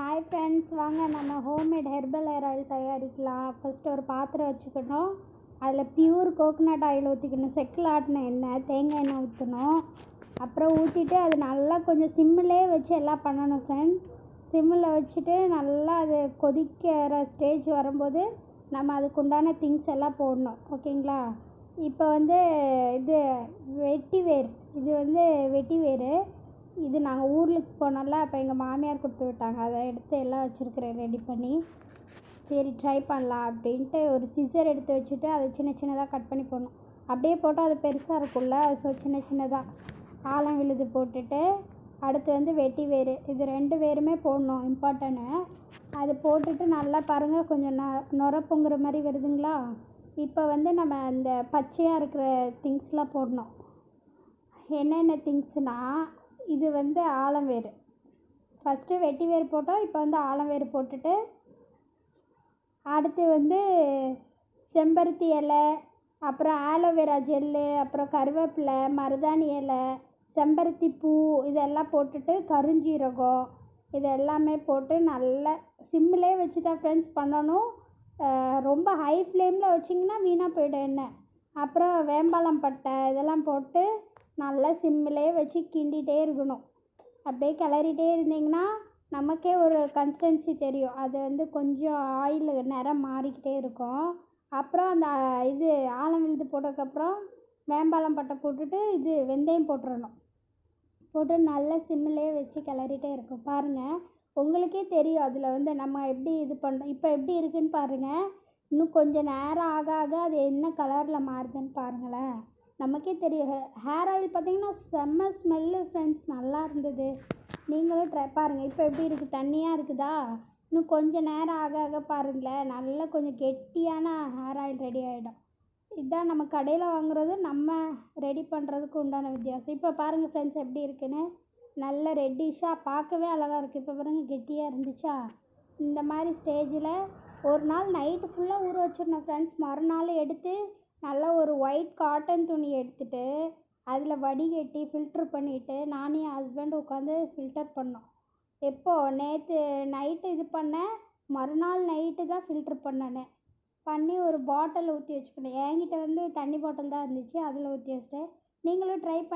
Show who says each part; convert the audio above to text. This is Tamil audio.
Speaker 1: ஹாய் ஃப்ரெண்ட்ஸ் வாங்க நம்ம ஹோம்மேட் ஹெர்பல் ஹேர் ஆயில் தயாரிக்கலாம். ஃபஸ்ட்டு ஒரு பாத்திரம் வச்சுக்கணும். அதில் பியூர் கோகோனட் ஆயில் ஊற்றிக்கணும் செக்கில் ஆட்டின எண்ணெய் தேங்காய் எண்ணெய் ஊற்றணும் அப்புறம் ஊற்றிட்டு அது நல்லா கொஞ்சம் சிம்மிலே வச்சு எல்லாம் பண்ணணும் ஃப்ரெண்ட்ஸ் சிம்மில் வச்சுட்டு நல்லா அது கொதிக்கிற ஸ்டேஜ் வரும்போது நம்ம அதுக்குண்டான திங்ஸ் எல்லாம் போடணும். ஓகேங்களா இப்போ வந்து இது வெட்டி வேர் இது வந்து வெட்டி வேர் இது நாங்கள் ஊருக்கு போனோம்ல அப்போ எங்கள் மாமியார் கொடுத்து விட்டாங்க. அதை எடுத்து எல்லாம் வச்சுருக்கிறேன் ரெடி பண்ணி. சரி ட்ரை பண்ணலாம் அப்படின்ட்டு ஒரு சிசர் எடுத்து வச்சுட்டு அதை சின்ன சின்னதாக கட் பண்ணி போடணும். அப்படியே போட்டால் அது பெருசாக இருக்கும்ல ஸோ சின்ன சின்னதாக ஆலம் விழுது போட்டுட்டு அடுத்து வந்து வெட்டி வேர். இது ரெண்டு வேருமே போடணும் இம்பார்ட்டன்னு அது போட்டுட்டு நல்லா பாருங்கள் கொஞ்சம் ந நுர பொங்குற மாதிரி வருதுங்களா? இப்போ வந்து நம்ம இந்த பச்சையாக இருக்கிற திங்ஸ்லாம் போடணும். என்னென்ன திங்ஸ்னால் இது வந்து ஆலம் வேர். ஃபஸ்ட்டு வெட்டி வேர் போட்டோம் இப்போ வந்து ஆலம் வேர் போட்டுட்டு அடுத்து வந்து செம்பருத்தி இலை அப்புறம் ஆலோவேரா ஜெல்லு அப்புறம் கருவேப்பிலை மருதாணி இலை செம்பருத்தி பூ இதெல்லாம் போட்டுட்டு கருஞ்சீரகம் இது எல்லாமே போட்டு நல்லா சிம்மிலே வச்சு தான் ஃப்ரெண்ட்ஸ் பண்ணணும் ரொம்ப ஹை ஃப்ளேமில் வச்சிங்கன்னா வீணாக போயிடும் எண்ணெய் அப்புறம் வேம்பாலம் பட்டை இதெல்லாம் போட்டு நல்லா சிம்மிலே வச்சு கிண்டிகிட்டே இருக்கணும். அப்படியே கிளறிட்டே இருந்தீங்கன்னா நமக்கே ஒரு கன்சிஸ்டன்சி தெரியும். அது வந்து கொஞ்சம் ஆயில் நிறம் மாறிக்கிட்டே இருக்கும். அப்புறம் அந்த இது ஆலம் விழுது போட்டதுக்கப்புறம் வேம்பாலம் பட்டை போட்டுட்டு இது வெந்தயம் போட்டுடணும் போட்டு நல்லா சிம்மிலே வச்சு கிளறிட்டே இருக்கும். பாருங்கள் உங்களுக்கே தெரியும். அதில் வந்து நம்ம எப்படி இது பண்ணுறோம் இப்போ எப்படி இருக்குதுன்னு பாருங்கள் இன்னும் கொஞ்சம் நேரம் ஆக ஆக அது என்ன கலரில் மாறுதுன்னு பாருங்களேன். நமக்கே தெரியும் ஹேர் ஆயில் பார்த்தீங்கன்னா செம்ம ஸ்மெல்லு ஃப்ரெண்ட்ஸ் நல்லா இருந்தது. நீங்களும் ட்ரை பாருங்கள் இப்போ எப்படி இருக்குது தண்ணியாக இருக்குதா? இன்னும் கொஞ்சம் நேரம் ஆக ஆக பாருங்களேன். நல்லா கொஞ்சம் கெட்டியான ஹேர் ஆயில் ரெடி ஆகிடும் இதுதான் நம்ம கடையில் வாங்குறதும் நம்ம ரெடி பண்ணுறதுக்கு உண்டான வித்தியாசம். இப்போ பாருங்கள் ஃப்ரெண்ட்ஸ் எப்படி இருக்குன்னு. நல்ல ரெட்டிஷாக பார்க்கவே அழகாக இருக்குது இப்போ பாருங்கள் கெட்டியாக இருந்துச்சா? இந்த மாதிரி ஸ்டேஜில் ஒரு நாள் நைட்டு ஃபுல்லாக ஊற வச்சிடணும் ஃப்ரெண்ட்ஸ் மறுநாள் எடுத்து நல்லா ஒரு ஒயிட் காட்டன் துணி எடுத்துட்டு அதில் வடிகட்டி ஃபில்ட்ரு பண்ணிவிட்டு நானும் என் ஹஸ்பண்ட் உட்காந்து ஃபில்டர் பண்ணோம். எப்போது நேற்று நைட்டு இது பண்ணேன். மறுநாள் நைட்டு தான் ஃபில்ட்ரு பண்ணேன். பண்ணி ஒரு பாட்டில் ஊற்றி வச்சுக்கணும். என்கிட்ட வந்து தண்ணி பாட்டில் தான் இருந்துச்சு. அதில் ஊற்றி வச்சிட்டேன். நீங்களும் ட்ரை பண்ணி